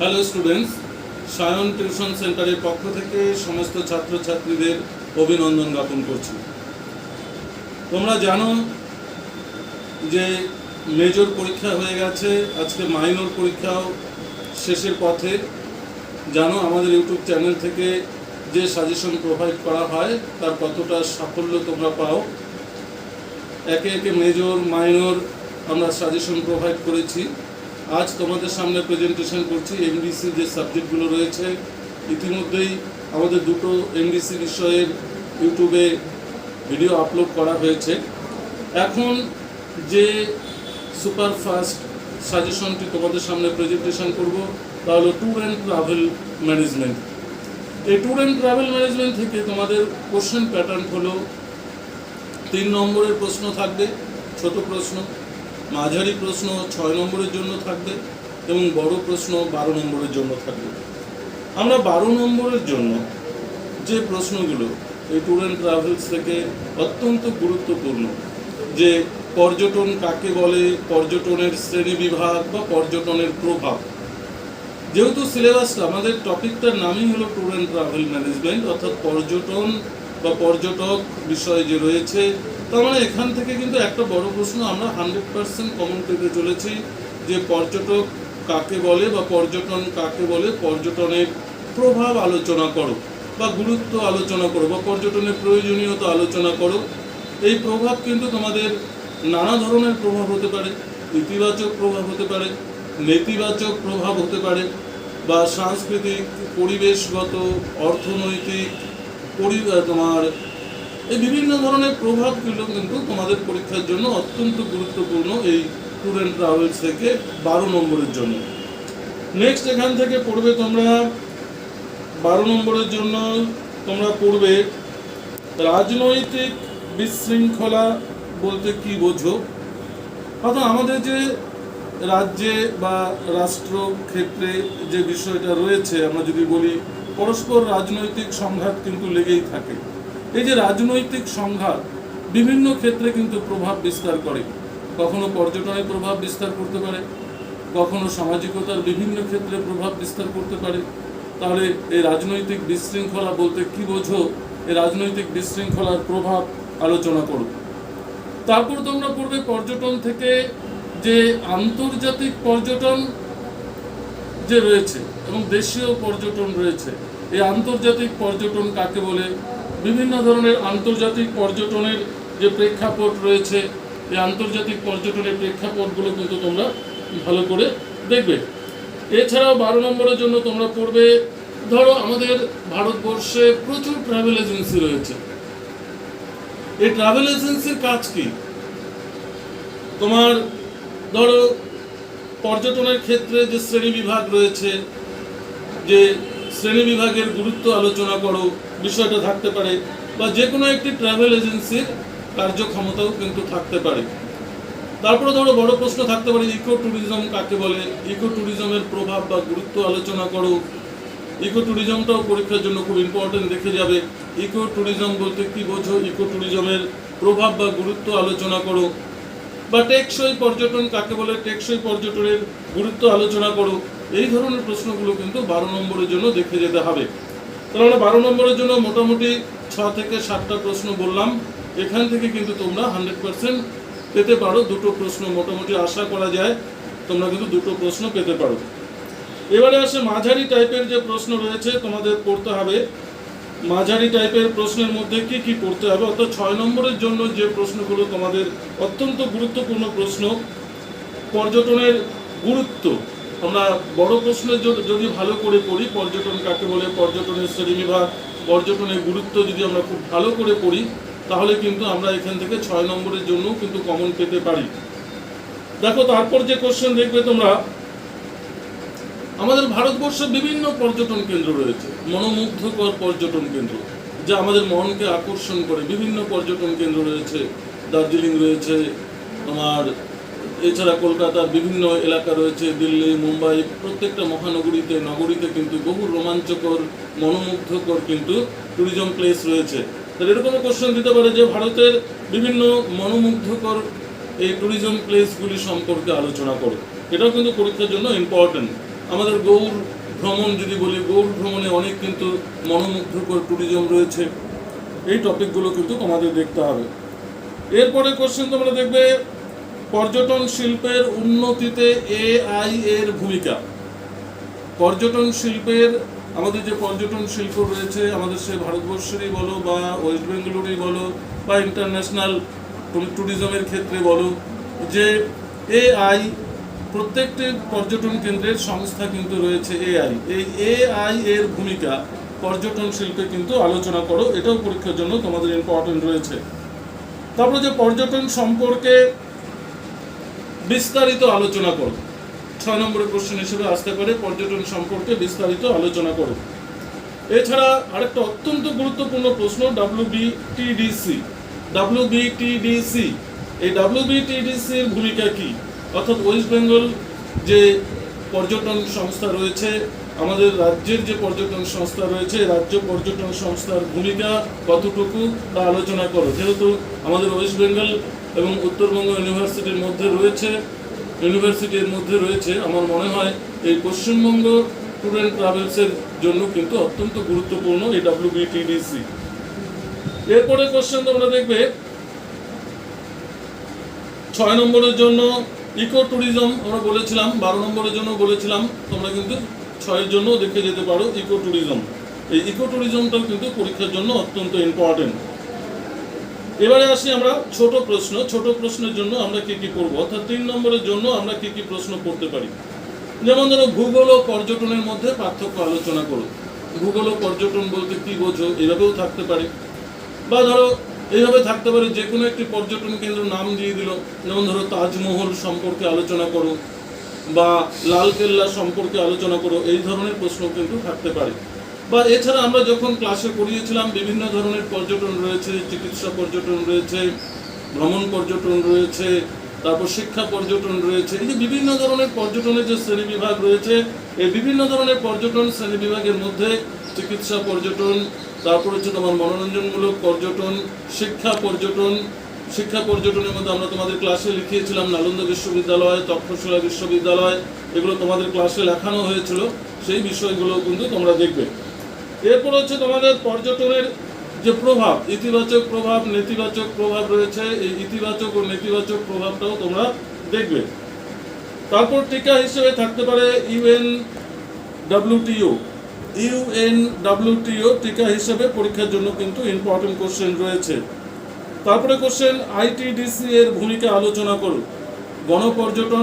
Hello students Sayan tuition সেন্টারের পক্ষ থেকে সমস্ত ছাত্রছাত্রীদের অভিনন্দন জ্ঞাপন করছি। তোমরা জানো যে মেজর পরীক্ষা হয়ে গেছে, আজকে মাইনর পরীক্ষাও শেষের পথে। জানো, আমাদের ইউটিউব চ্যানেল থেকে যে সাজেশন প্রোভাইড করা হয়, তার কতটা সাফল্য তোমরা পাও। একে একে মেজর মাইনর আমরা সাজেশন প্রোভাইড করেছি। আজ তোমাদের সামনে প্রেজেন্টেশন করছি এমডিসি যে সাবজেক্টগুলো রয়েছে। ইতিমধ্যেই আমাদের দুটো এমডিসি বিষয়ের ইউটিউবে ভিডিও আপলোড করা হয়েছে। এখন যে সুপার ফাস্ট সাজেশনটি তোমাদের সামনে প্রেজেন্টেশন করব, তা হলো ট্যুর অ্যান্ড ট্রাভেল ম্যানেজমেন্ট এই ট্যুর অ্যান্ড ট্রাভেল ম্যানেজমেন্ট থেকে তোমাদের কোশ্চেন প্যাটার্ন হলো, তিন নম্বরের প্রশ্ন থাকবে, ছোট প্রশ্ন। মাঝারি প্রশ্ন ছয় নম্বরের জন্য থাকবে এবং বড় প্রশ্ন বারো নম্বরের জন্য থাকবে। আমরা বারো নম্বরের জন্য যে প্রশ্নগুলো এই ট্যুর অ্যান্ড ট্রাভেলস থেকে অত্যন্ত গুরুত্বপূর্ণ, যে পর্যটন কাকে বলে, পর্যটনের শ্রেণি বিভাগ বা পর্যটনের প্রভাব। যেহেতু সিলেবাসটা আমাদের টপিকটার নামই হলো ট্যুর অ্যান্ড ট্রাভেল ম্যানেজমেন্ট অর্থাৎ পর্যটন বা পর্যটক বিষয় যে রয়েছে তার মানে এখান থেকে কিন্তু একটা বড় প্রশ্ন, আমরা হান্ড্রেড পার্সেন্ট কমন পেতে চলেছি যে পর্যটক কাকে বলে বা পর্যটন কাকে বলে, পর্যটনের প্রভাব আলোচনা করো বা গুরুত্ব আলোচনা করো বা পর্যটনের প্রয়োজনীয়তা আলোচনা করো। এই প্রভাব কিন্তু তোমাদের নানা ধরনের প্রভাব হতে পারে, ইতিবাচক প্রভাব হতে পারে, নেতিবাচক প্রভাব হতে পারে বা সাংস্কৃতিক, পরিবেশগত, অর্থনৈতিক, পরি তোমার এই বিভিন্ন ধরনের প্রভাবগুলো কিন্তু তোমাদের পরীক্ষার জন্য অত্যন্ত গুরুত্বপূর্ণ এই ট্যুর অ্যান্ড ট্রাভেলস থেকে বারো নম্বরের জন্য। নেক্সট এখান থেকে পড়বে তোমরা, বারো নম্বরের জন্য তোমরা পড়বে রাজনৈতিক বিশৃঙ্খলা বলতে কি বোঝো? অর্থাৎ আমাদের যে রাজ্যে বা রাষ্ট্র ক্ষেত্রে যে বিষয়টা রয়েছে, আমরা যদি বলি পরস্পর রাজনৈতিক সংঘাত কিন্তু লেগেই থাকে। এই যে রাজনৈতিক সংঘাত বিভিন্ন ক্ষেত্রে কিন্তু প্রভাব বিস্তার করে। কখনো পর্যটনের প্রভাব বিস্তার করতে পারে, কখনো সামাজিকতার বিভিন্ন ক্ষেত্রে প্রভাব বিস্তার করতে পারে। তাহলে এই রাজনৈতিক বিশৃঙ্খলা বলতে কি বোঝো? এই রাজনৈতিক বিশৃঙ্খলার প্রভাব আলোচনা করো। তারপর তোমরা পড়বে পর্যটন থেকে যে আন্তর্জাতিক পর্যটন যে রয়েছে এবং দেশীয় পর্যটন রয়েছে, এই আন্তর্জাতিক পর্যটন কাকে বলে? বিভিন্ন ধরনের আন্তর্জাতিক পর্যটনের যে প্রেক্ষাপট রয়েছে, এই আন্তর্জাতিক পর্যটনের প্রেক্ষাপটগুলো কিন্তু তোমরা ভালো করে দেখবে। এছাড়াও বারো নম্বরের জন্য তোমরা পড়বে, ধরো আমাদের ভারতবর্ষে প্রচুর ট্রাভেল এজেন্সি রয়েছে। এই ট্রাভেল এজেন্সির কাজ কি? তোমার, ধরো, পর্যটনের ক্ষেত্রে যে শ্রেণি বিভাগ রয়েছে, যে শ্রেণি বিভাগের গুরুত্ব আলোচনা করো, বিষয়টা থাকতে পারে, বা যে কোনো একটি ট্রাভেল এজেন্সির কার্যক্ষমতাও কিন্তু থাকতে পারে। তারপরে ধরো, বড় প্রশ্ন থাকতে পারে ইকো ট্যুরিজম কাকে বলে? ইকো ট্যুরিজমের প্রভাব বা গুরুত্ব আলোচনা করো। ইকো ট্যুরিজমটাও পরীক্ষার জন্য খুব ইম্পর্টেন্ট দেখে যাবে। ইকো ট্যুরিজম বলতে কি বোঝো? ইকো ট্যুরিজমের প্রভাব বা গুরুত্ব আলোচনা করো। বা টেকসই পর্যটন কাকে বলে? টেকসই পর্যটনের গুরুত্ব আলোচনা করো। এই ধরনের প্রশ্নগুলো কিন্তু বারো নম্বরের জন্য দেখে যেতে হবে। তাহলে আমরা বারো নম্বরের জন্য মোটামুটি ছ থেকে সাতটা প্রশ্ন বললাম। এখান থেকে কিন্তু তোমরা হান্ড্রেড পার্সেন্ট পেতে পারো। দুটো প্রশ্ন মোটামুটি আশা করা যায়, তোমরা কিন্তু দুটো প্রশ্ন পেতে পারো। এবারে আসে মাঝারি টাইপের যে প্রশ্ন রয়েছে, তোমাদের পড়তে হবে। মাঝারি টাইপের প্রশ্নের মধ্যে কি কি পড়তে হবে? অর্থাৎ ছয় নম্বরের জন্য যে প্রশ্নগুলো তোমাদের অত্যন্ত গুরুত্বপূর্ণ প্রশ্ন, পর্যটনের গুরুত্ব। আমরা বড় প্রশ্নের যদি ভালো করে পড়ি, পর্যটন কাকে বলে, পর্যটনের শ্রেণীবিভাগ পর্যটনের গুরুত্ব যদি আমরা খুব ভালো করে পড়ি, তাহলে কিন্তু আমরা এখান থেকে ছয় নম্বরের জন্য কিন্তু কমন পেতে পারি। দেখো, তারপর যে কোশ্চেন দেখবে তোমরা, আমাদের ভারতবর্ষে বিভিন্ন পর্যটন কেন্দ্র রয়েছে, মনোমুগ্ধকর পর্যটন কেন্দ্র, যা আমাদের মনকে আকর্ষণ করে। বিভিন্ন পর্যটন কেন্দ্র রয়েছে, দার্জিলিং রয়েছে, তোমার এছাড়া কলকাতার বিভিন্ন এলাকা রয়েছে, দিল্লি, মুম্বাই, প্রত্যেকটা মহানগরীতে, নগরীতে কিন্তু বহু রোমাঞ্চকর, মনোমুগ্ধকর কিন্তু ট্যুরিজম প্লেস রয়েছে। তাহলে এরকম কোশ্চেন দিতে পারে যে ভারতের বিভিন্ন মনোমুগ্ধকর এই ট্যুরিজম প্লেসগুলি সম্পর্কে আলোচনা করো। এটাও কিন্তু পরীক্ষার জন্য ইম্পর্টেন্ট আমাদের গৌর ভ্রমণ যদি বলি গৌর ভ্রমণে অনেক কিন্তু মনোমুগ্ধকর ট্যুরিজম রয়েছে। এই টপিকগুলো কিন্তু তোমাদের দেখতে হবে। এরপরে কোশ্চেন তোমরা দেখবে পর্যটন শিল্পের উন্নতিতে এআই এর ভূমিকা। পর্যটন শিল্পের, আমাদের যে পর্যটন শিল্প রয়েছে, আমাদের সে ভারতবর্ষেরই বলো বা ওয়েস্ট বেঙ্গলোরই বলো বা ইন্টারন্যাশনাল ট্যুরিজমের ক্ষেত্রে বলো, যে এআই প্রত্যেকটি পর্যটন কেন্দ্রের সংস্থা কিন্তু রয়েছে এআই। এই এআই এর ভূমিকা পর্যটন শিল্পে কিন্তু আলোচনা করো, এটাও পরীক্ষার জন্য তোমাদের ইম্পর্টেন্ট রয়েছে। তারপরে যে পর্যটন সম্পর্কে বিস্তারিত আলোচনা করো ছয় নম্বরের কোশ্চেন হিসেবে আসতে পারে, পর্যটন সম্পর্কে বিস্তারিত আলোচনা করো এছাড়া আরেকটা অত্যন্ত গুরুত্বপূর্ণ প্রশ্ন ডাব্লিউ বিটিডিসি ডাব্লিউ বিটিডিসি এই ডাব্লিউ বিটিডিসির ভূমিকা কি? অর্থাৎ ওয়েস্ট বেঙ্গল যে পর্যটন সংস্থা রয়েছে, আমাদের রাজ্যের যে পর্যটন সংস্থা রয়েছে রাজ্য পর্যটন সংস্থার ভূমিকা কতটুকু তা আলোচনা করো। যেহেতু আমাদের ওয়েস্ট বেঙ্গল এবং উত্তরবঙ্গ ইউনিভার্সিটির মধ্যে রয়েছে, ইউনিভার্সিটির মধ্যে রয়েছে, আমার মনে হয় এই পশ্চিমবঙ্গ ট্যুর অ্যান্ড ট্রাভেলসের জন্য কিন্তু অত্যন্ত গুরুত্বপূর্ণ এই ডাব্লিউবিটিডিসি এরপরে কোশ্চেন তোমরা দেখবে, ছয় নম্বরের জন্য ইকো ট্যুরিজম আমরা বলেছিলাম, বারো নম্বরের জন্য বলেছিলাম, তোমরা কিন্তু ছয়ের জন্য দেখে যেতে পারো ইকো ট্যুরিজম এই ইকো ট্যুরিজমটাও কিন্তু পরীক্ষার জন্য অত্যন্ত ইম্পর্টেন্ট এবারে আসি আমরা ছোট প্রশ্ন। ছোট প্রশ্নের জন্য আমরা কি কি করব? অর্থাৎ তিন নম্বরের জন্য আমরা কি কি প্রশ্ন করতে পারি? যেমন ধরো, ভূগোল ও পর্যটনের মধ্যে পার্থক্য আলোচনা করো। ভূগোল ও পর্যটন বলতে কি বোঝো? এভাবেও থাকতে পারে। বা ধরো এইভাবে থাকতে পারে যে কোনো একটি পর্যটন কেন্দ্র নাম দিয়ে দিল। যেমন ধরো, তাজমহল সম্পর্কে আলোচনা করো বা লাল কেল্লা সম্পর্কে আলোচনা করো। এই ধরনের প্রশ্ন কিন্তু থাকতে পারে। বা এছাড়া আমরা যখন ক্লাসে পড়িয়েছিলাম, বিভিন্ন ধরনের পর্যটন রয়েছে, চিকিৎসা পর্যটন রয়েছে, ভ্রমণ পর্যটন রয়েছে, তারপর শিক্ষা পর্যটন রয়েছে, এই যে বিভিন্ন ধরনের পর্যটনের যে শ্রেণি বিভাগ রয়েছে, এই বিভিন্ন ধরনের পর্যটন শ্রেণি বিভাগের মধ্যে চিকিৎসা পর্যটন, তারপর হচ্ছে তোমার মনোরঞ্জনমূলক পর্যটন, শিক্ষা পর্যটন, শিক্ষা পর্যটনের মধ্যে আমরা তোমাদের ক্লাসে লিখিয়েছিলাম, নালন্দা বিশ্ববিদ্যালয়, তক্ষশিলা বিশ্ববিদ্যালয়, এগুলো তোমাদের ক্লাসে লেখানো হয়েছিল, সেই বিষয়গুলো কিন্তু তোমরা দেখবে। এরপর হচ্ছে তোমাদের পর্যটনের যে প্রভাব, ইতিবাচক প্রভাব, নেতিবাচক প্রভাব রয়েছে, এই ইতিবাচক ও নেতিবাচক প্রভাবটাও তোমরা দেখবে। তারপর টিকা হিসেবে থাকতে পারে ইউএন ডাব্লিউটিও ইউএন ডাব্লিউটিও টিকা হিসেবে পরীক্ষার জন্য কিন্তু ইম্পর্টেন্ট কোশ্চেন রয়েছে। তারপরে কোশ্চেন আইটিডিসি এর ভূমিকা আলোচনা করো। গণপর্যটন